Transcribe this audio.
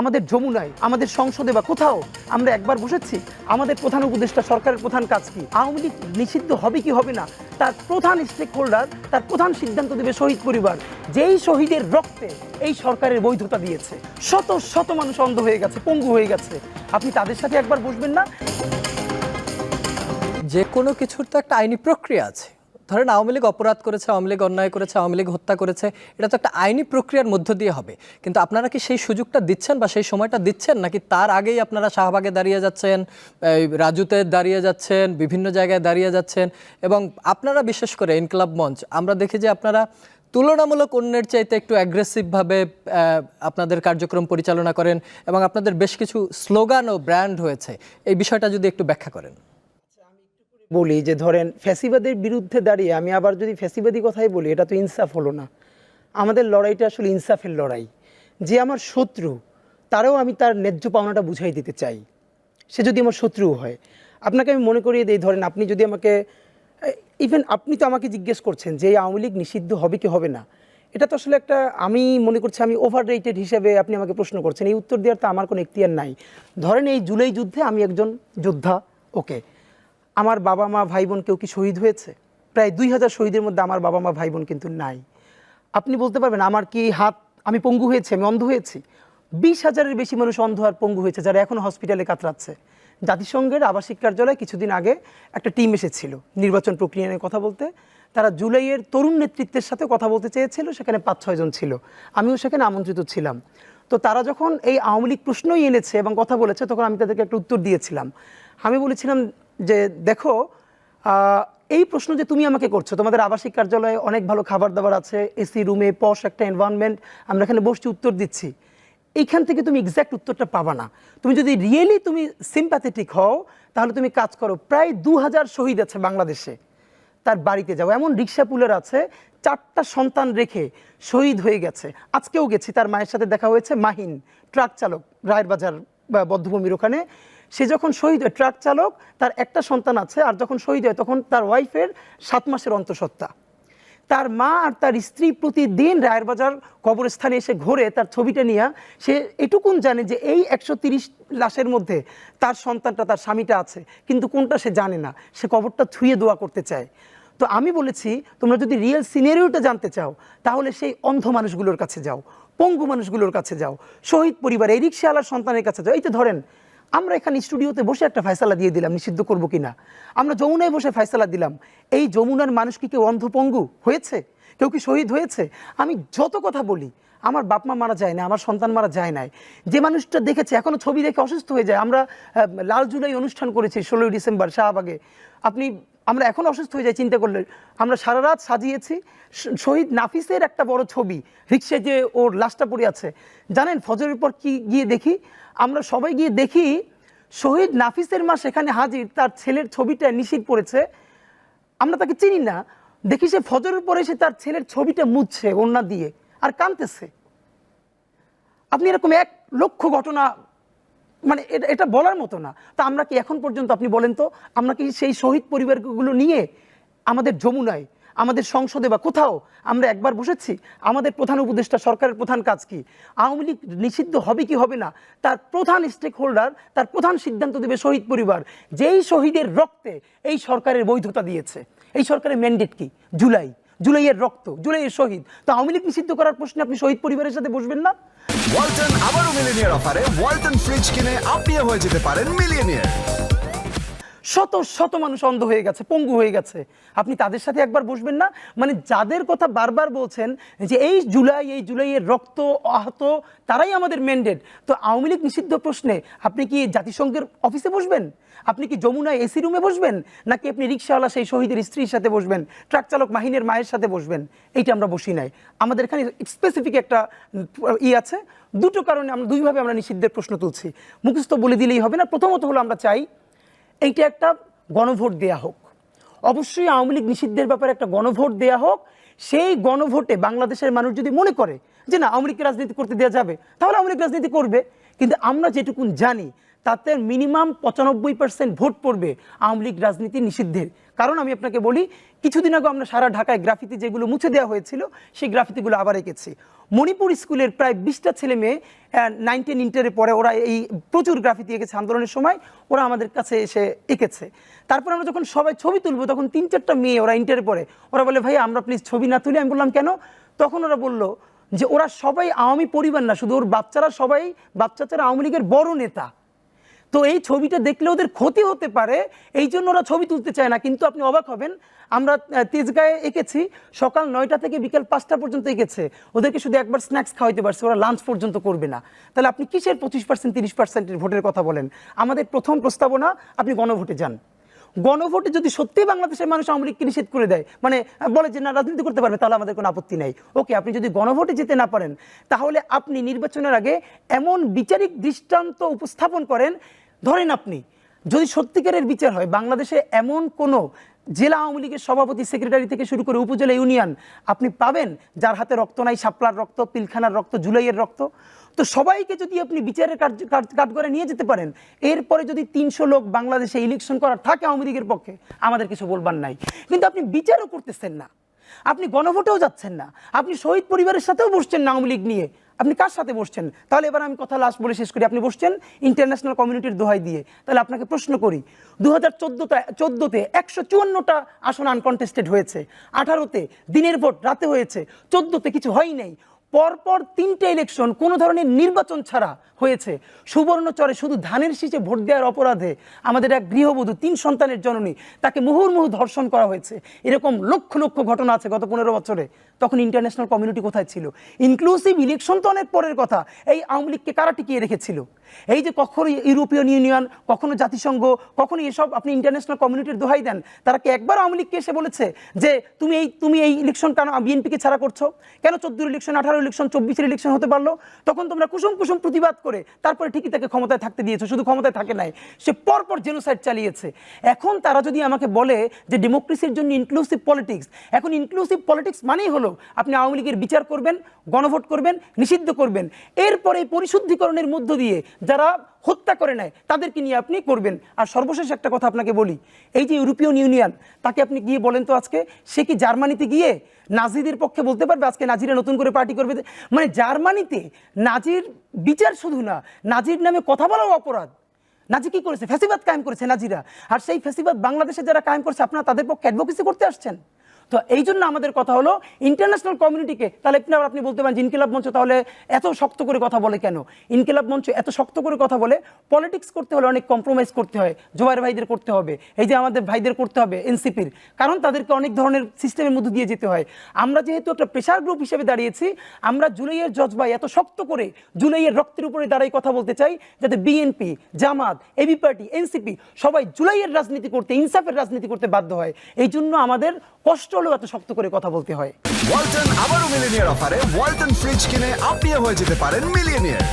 আমাদের যমুনায়, আমাদের সংসদে বা কোথাও আমরা একবার বসেছি, আমাদের প্রধান উপদেষ্টা, সরকারের প্রধান কাজ কি? আওয়ামী লীগ নিষিদ্ধ হবে কি হবে না? তার প্রধান স্টেক হোল্ডার তার প্রধান সিদ্ধান্ত দেবে শহীদ পরিবার। যেই শহীদের রক্তে এই সরকারের বৈধতা দিয়েছে। শত শত মানুষ অন্ধ হয়ে গেছে, পঙ্গু হয়ে গেছে। আপনি তাদের সাথে একবার বসবেন না? যে কোনো কিছুর তো একটা আইনি প্রক্রিয়া আছে। ধরেন আওয়ামী লীগ অপরাধ করেছে, আওয়ামী লীগ অন্যায় করেছে, আওয়ামী লীগ হত্যা করেছে, এটা তো একটা আইনি প্রক্রিয়ার মধ্য দিয়ে হবে। কিন্তু আপনারা কি সেই সুযোগটা দিচ্ছেন বা সেই সময়টা দিচ্ছেন? নাকি তার আগেই আপনারা শাহবাগে দাঁড়িয়ে যাচ্ছেন রাজুতে দাঁড়িয়ে যাচ্ছেন, বিভিন্ন জায়গায় দাঁড়িয়ে যাচ্ছেন? এবং আপনারা বিশেষ করে ইনকলাব মঞ্চ, আমরা দেখি যে আপনারা তুলনামূলক অন্যের চাইতে একটু অ্যাগ্রেসিভভাবে আপনাদের কার্যক্রম পরিচালনা করেন এবং আপনাদের বেশ কিছু স্লোগান ও ব্র্যান্ড হয়েছে। এই বিষয়টা যদি একটু ব্যাখ্যা করেন। বলি যে ধরেন ফ্যাসিবাদের বিরুদ্ধে দাঁড়িয়ে আমি আবার যদি ফ্যাসিবাদী কথাই বলি, এটা তো ইনসাফ হলো না। আমাদের লড়াইটা আসলে ইনসাফের লড়াই। যে আমার শত্রু, তারাও আমি তার ন্যায্য পাওনাটা বুঝাই দিতে চাই। সে যদি আমার শত্রুও হয়। আপনাকে আমি মনে করিয়ে দিই, ধরেন আপনি যদি আমাকে ইভেন আপনি তো আমাকে জিজ্ঞেস করছেন যে এই আওয়ামী লীগ নিষিদ্ধ হবে কি হবে না। এটা তো আসলে একটা, আমি মনে করছি আমি ওভার রেটেড হিসেবে আপনি আমাকে প্রশ্ন করছেন। এই উত্তর দেওয়ার তো আমার কোনো এখতিয়ার নাই। ধরেন এই জুলাই যুদ্ধে আমি একজন যোদ্ধা ওকে আমার বাবা মা, ভাই বোন কেউ কি শহীদ হয়েছে? প্রায় দুই হাজার শহীদের মধ্যে আমার বাবা মা, ভাই বোন কিন্তু নাই। আপনি বলতে পারবেন, আমার কি হাত, আমি পঙ্গু হয়েছি, আমি অন্ধ হয়েছি? বিশ হাজারের বেশি মানুষ অন্ধ আর পঙ্গু হয়েছে, যারা এখন হসপিটালে কাতরাচ্ছে। জাতিসংঘের আবাসিক কার্যালয়ে কিছুদিন আগে একটা টিম এসেছিল, নির্বাচন প্রক্রিয়া নিয়ে কথা বলতে। তারা জুলাইয়ের তরুণ নেতৃত্বের সাথে কথা বলতে চেয়েছিল, সেখানে পাঁচ ছয়জন ছিল। আমিও সেখানে আমন্ত্রিত ছিলাম। তো তারা যখন এই আওয়ামী লীগ প্রশ্নই এনেছে এবং কথা বলেছে, তখন আমি তাদেরকে একটা উত্তর দিয়েছিলাম। আমি বলেছিলাম যে দেখো এই প্রশ্ন যে তুমি আমাকে করছ, তোমাদের আবাসিক কার্যালয়ে অনেক ভালো খাবার দাবার আছে, এসি রুমে, পশ একটা এনভায়রনমেন্ট আমরা এখানে বসছি, উত্তর দিচ্ছি। এইখান থেকে তুমি এক্স্যাক্ট উত্তরটা পাবা না। তুমি যদি রিয়েলি তুমি সিম্প্যাথেটিক হও, তাহলে তুমি কাজ করো। প্রায় দু হাজার শহীদ আছে বাংলাদেশে, তার বাড়িতে যাও। এমন রিক্সা পুলের আছে, চারটা সন্তান রেখে শহীদ হয়ে গেছে। আজকেও গেছি, তার মায়ের সাথে দেখা হয়েছে মাহিন, ট্রাক চালক, রায়ের বাজার, বা বদ্ধভূমির ওখানে। সে যখন শহীদ হয়, ট্রাক চালক, তার একটা সন্তান আছে, আর যখন শহীদ হয়, তখন তার ওয়াইফের সাত মাসের অন্তঃসত্ত্বা। তার মা আর তার স্ত্রী প্রতিদিন রায়ের বাজার কবরস্থানে এসে ঘোরে, তার ছবিটা নিয়ে সে এটুকুন জানে যে এই একশো তিরিশ লাশের মধ্যে তার সন্তানটা, তার স্বামীটা আছে, কিন্তু কোনটা সে জানে না। সে কবরটা ছুঁয়ে দোয়া করতে চায়। তো আমি বলেছি, তোমরা যদি রিয়েল সিনারিওটা জানতে চাও, তাহলে সেই অন্ধ মানুষগুলোর কাছে যাও, পঙ্গু মানুষগুলোর কাছে যাও, শহীদ পরিবার, এই রিক্সাওয়ালার সন্তানের কাছে যাও। এই তো ধরেন আমরা এখানে স্টুডিওতে বসে একটা ফয়সালা দিয়ে দিলাম, নিষিদ্ধ করব কিনা? আমরা যমুনায় বসে ফয়সালা দিলাম। এই যমুনার মানুষ কি কেউ অন্ধপঙ্গু হয়েছে? কেউ কি শহীদ হয়েছে? আমি যত কথা বলি, আমার বাপ মা মারা যায় না, আমার সন্তান মারা যায় নাই। যে মানুষটা দেখেছে এখনও ছবি দেখে অসুস্থ হয়ে যায়। আমরা লাল জুলাই অনুষ্ঠান করেছি, ষোলোই ডিসেম্বর শাহবাগে। আপনি আমরা এখন অসুস্থ হয়ে যাই, চিন্তা করলে আমরা সারা রাত সাজিয়েছি। শহীদ নাফিসের একটা বড় ছবি, রিক্সায় যে ওর লাশটা পড়ে আছে। জানেন ফজরের পর কি গিয়ে দেখি? আমরা সবাই গিয়ে দেখি, শহীদ নাফিসের মা সেখানে হাজির, তার ছেলের ছবিটা নিষিদ্ধ পড়েছে। আমরা তাকে চিনি না। দেখি সে ফজরের পরে সে তার ছেলের ছবিটা মুছছে ওড়না দিয়ে, আর কাঁদতেছে। আপনি এরকম এক লক্ষ ঘটনা মানে এটা বলার মতো না। তা আমরা কি এখন পর্যন্ত, আপনি বলেন তো, আমরা কি সেই শহীদ পরিবারগুলো নিয়ে আমাদের যমুনায়, আমাদের সংসদে বা কোথাও আমরা একবার বসেছি? আমাদের প্রধান উপদেষ্টা, সরকারের প্রধান কাজ কি? আওয়ামী লীগ নিষিদ্ধ হবে কি হবে না? তার প্রধান স্টেক হোল্ডার তার প্রধান সিদ্ধান্ত দেবে শহীদ পরিবার। যেই শহীদের রক্তে এই সরকারের বৈধতা দিয়েছে। এই সরকারের ম্যান্ডেট কি? জুলাই। জুলাইয়ের রক্ত, জুলাইয়ের শহীদ। তো আওয়ামী লীগ নিষিদ্ধ করার প্রশ্নে আপনি শহীদ পরিবারের সাথে বসবেন না? ওয়ালটন আবারও মিলিনিয়ার অফারে ওয়ালটন ফ্রিজ কিনে আপনিও হয়ে যেতে পারেন মিলিয়নিয়ার। শত শত মানুষ অন্ধ হয়ে গেছে, পঙ্গু হয়ে গেছে। আপনি তাদের সাথে একবার বসবেন না? মানে যাদের কথা বারবার বলছেন যে এই জুলাই, এই জুলাইয়ের রক্ত আহত, তারাই আমাদের ম্যান্ডেট তো আওয়ামী লীগ নিষিদ্ধ প্রশ্নে আপনি কি জাতিসংঘের অফিসে বসবেন? আপনি কি যমুনায় এসি রুমে বসবেন? নাকি আপনি রিক্সাওয়ালা সেই শহীদের স্ত্রীর সাথে বসবেন? ট্রাক চালক মাহিনের মায়ের সাথে বসবেন? এইটা আমরা বসি নাই। আমাদের এখানে স্পেসিফিক একটা, ই আছে। দুটো কারণে আমরা, দুইভাবে আমরা নিষিদ্ধের প্রশ্ন তুলছি। মুখস্থ বলে দিলেই হবে না। প্রথমত হলো আমরা চাই এইটা একটা গণভোট দেয়া হোক। অবশ্যই আওয়ামী লীগ নিষিদ্ধের ব্যাপারে একটা গণভোট দেয়া হোক। সেই গণভোটে বাংলাদেশের মানুষ যদি মনে করে যে না, আওয়ামী লীগকে রাজনীতি করতে দেওয়া যাবে, তাহলে আওয়ামী লীগ রাজনীতি করবে। কিন্তু আমরা যেটুকুন জানি তাতে মিনিমাম পঁচানব্বই পার্সেন্ট ভোট পড়বে আওয়ামী লীগ রাজনীতি নিষিদ্ধের। কারণ আমি আপনাকে বলি, কিছুদিন আগে আমরা সারা ঢাকায় গ্রাফিতি যেগুলো মুছে দেওয়া হয়েছিল, সেই গ্রাফিতিগুলো আবার এঁকেছি। মণিপুর স্কুলের প্রায় বিশটা ছেলে মেয়ে নাইন টেন ইন্টারে পরে ওরা এই প্রচুর গ্রাফিতি এঁকেছে আন্দোলনের সময়, ওরা আমাদের কাছে এসে এঁকেছে। তারপর আমরা যখন সবাই ছবি তুলবো, তখন তিন, চারটা মেয়ে ওরা ইন্টারে পরে ওরা বলে, ভাই, আমরা প্লিজ ছবি না তুলি। আমি বললাম, কেন? তখন ওরা বলল যে, ওরা সবাই আওয়ামী পরিবার না, শুধু ওর বাচ্চারা সবাই বাচ্চাচারা আওয়ামী লীগের বড় নেতা। তো এই ছবিটা দেখলে ওদের ক্ষতি হতে পারে, এই জন্য ওরা ছবি তুলতে চায় না। কিন্তু আপনি অবাক হবেন, আমরা তেজগাঁয়ে এঁকেছি, সকাল নয়টা থেকে বিকেল পাঁচটা পর্যন্ত এঁকেছে। ওদেরকে শুধু একবার স্ন্যাক্স খাওয়াইতে পারছে, ওরা লাঞ্চ পর্যন্ত করবে না। তাহলে আপনি কিসের পঁচিশ পার্সেন্ট তিরিশ পার্সেন্টের ভোটের কথা বলেন? আমাদের প্রথম প্রস্তাবনা, আপনি গণভোটে যান। গণভোটে যদি সত্যি বাংলাদেশের মানুষ আওয়ামী লীগকে নিষেধ করে দেয় মানে বলে যে না, রাজনীতি করতে পারবে, তাহলে আমাদের কোনো আপত্তি নেই। ওকে, আপনি যদি গণভোটে যেতে না পারেন, তাহলে আপনি নির্বাচনের আগে এমন বিচারিক দৃষ্টান্ত উপস্থাপন করেন ধরেন আপনি, যদি সত্যিকারের বিচার হয়, বাংলাদেশে এমন কোনো জেলা আওয়ামী লীগের সভাপতি সেক্রেটারি থেকে শুরু করে উপজেলা ইউনিয়ন আপনি পাবেন যার হাতে রক্ত নাই, শাপলার রক্ত, পিলখানার রক্ত, জুলাইয়ের রক্ত। তো সবাইকে যদি আপনি বিচারের কাঠগড়ে নিয়ে যেতে পারেন, এরপরে যদি তিনশো লোক বাংলাদেশে ইলেকশন করার থাকে আওয়ামী লীগের পক্ষে, আমাদের কিছু বলবার নাই। কিন্তু আপনি বিচারও করতেছেন না। আপনি গণভোটেও যাচ্ছেন না। আপনি শহীদ পরিবারের সাথেও বসছেন না আওয়ামী লীগ নিয়ে। আপনি কার সাথে বসছেন? তাহলে এবার আমি কথা লাস্ট বলে শেষ করি। আপনি বসছেন ইন্টারন্যাশনাল কমিউনিটির দোহাই দিয়ে। তাহলে আপনাকে প্রশ্ন করি দু হাজার চোদ্দোটা চোদ্দোতে একশো চুয়ান্নটা আসন আনকনটেস্টেড হয়েছে। আঠারোতে দিনের ভোট রাতে হয়েছে। চোদ্দোতে কিছু হয় নাই। পরপর তিনটে ইলেকশন কোনো ধরনের নির্বাচন ছাড়া হয়েছে। সুবর্ণচরে শুধু ধানের শীষে ভোট দেওয়ার অপরাধে আমাদের এক গৃহবধূ, তিন সন্তানের জননী, তাকে মুহুর্মুহু ধর্ষণ করা হয়েছে। এরকম লক্ষ লক্ষ ঘটনা আছে গত পনেরো বছরে। তখন ইন্টারন্যাশনাল কমিউনিটি কোথায় ছিল? ইনক্লুসিভ ইলেকশন তো অনেক পরের কথা। এই আওয়ামী লীগকে কারা টিকিয়ে রেখেছিল? এই যে কখনো ইউরোপিয়ান ইউনিয়ন, কখনো জাতিসংঘ, কখনো এসব আপনি ইন্টারন্যাশনাল কমিউনিটির দোহাই দেন, তারা কি একবার আওয়ামী লীগকে এসে বলেছে যে তুমি এই তুমি এই ইলেকশন কেন বিএনপিকে ছাড়া করছ? কেন চোদ্দোর ইলেকশন আঠারো ইলেকশন চব্বিশের ইলেকশন হতে পারল? তখন তোমরা কুসুম কুসুম প্রতিবাদ করে তারপরে ঠিকই তাকে ক্ষমতায় থাকতে দিয়েছ, শুধু ক্ষমতায় থাকে নাই, সে পরপর জেনোসাইড চালিয়েছে। এখন তারা যদি আমাকে বলে যে ডেমোক্রেসির জন্য ইনক্লুসিভ পলিটিক্স এখন ইনক্লুসিভ পলিটিক্স মানেই হলো আপনি আওয়ামী লীগের বিচার করবেন, গণভোট করবেন, নিষিদ্ধ করবেন। এরপরে পরিশুদ্ধিকরণের মধ্য দিয়ে যারা হত্যা করে নেয়, তাদেরকে নিয়ে আপনি করবেন। আর সর্বশেষ একটা কথা আপনাকে বলি, এই যে ইউরোপিয়ান ইউনিয়ন, তাকে আপনি গিয়ে বলেন তো আজকে, সে কি জার্মানিতে গিয়ে নাজিদের পক্ষে বলতে পারবে আজকে নাজিরা নতুন করে পার্টি করবে? মানে জার্মানিতে নাজির বিচার শুধু না, নাজির নামে কথা বলাও অপরাধ। নাজি কি করেছে? ফ্যাসিবাদ কায়েম করেছে নাজিরা। আর সেই ফ্যাসিবাদ বাংলাদেশে যারা কায়েম করছে, আপনারা তাদের পক্ষে অ্যাডভোকেসি করতে আসছেন। তো এই জন্য আমাদের কথা হলো ইন্টারন্যাশনাল কমিউনিটিকে তাহলে আপনি আপনি বলতে পারেন যে ইনকিলাব মঞ্চ তাহলে এত শক্ত করে কথা বলে কেন? ইনকিলাব মঞ্চ এত শক্ত করে কথা বলে পলিটিক্স করতে হলে অনেক কম্প্রোমাইজ করতে হয়, জোয়ার ভাইদের করতে হবে, এই যে আমাদের ভাইদের করতে হবে এনসিপির, কারণ তাদেরকে অনেক ধরনের সিস্টেমের মধ্যে দিয়ে যেতে হয়। আমরা যেহেতু একটা প্রেশার গ্রুপ হিসেবে দাঁড়িয়েছি, আমরা জুলাইয়ের জজবাই এত শক্ত করে জুলাইয়ের রক্তের উপরে দাঁড়াই কথা বলতে চাই, যাতে BNP Jamaat AB party NCP সবাই জুলাইয়ের রাজনীতি করতে, ইনসাফের রাজনীতি করতে বাধ্য হয়। এই জন্য আমাদের কষ্ট হলেও এত শক্ত করে কথা বলতে হয়। ওয়ালটন আবারও মিলিনিয়ার অফারে ওয়ালটন ফ্রিজ কিনে আপনিও হয়ে যেতে পারেন মিলিয়নিয়ার।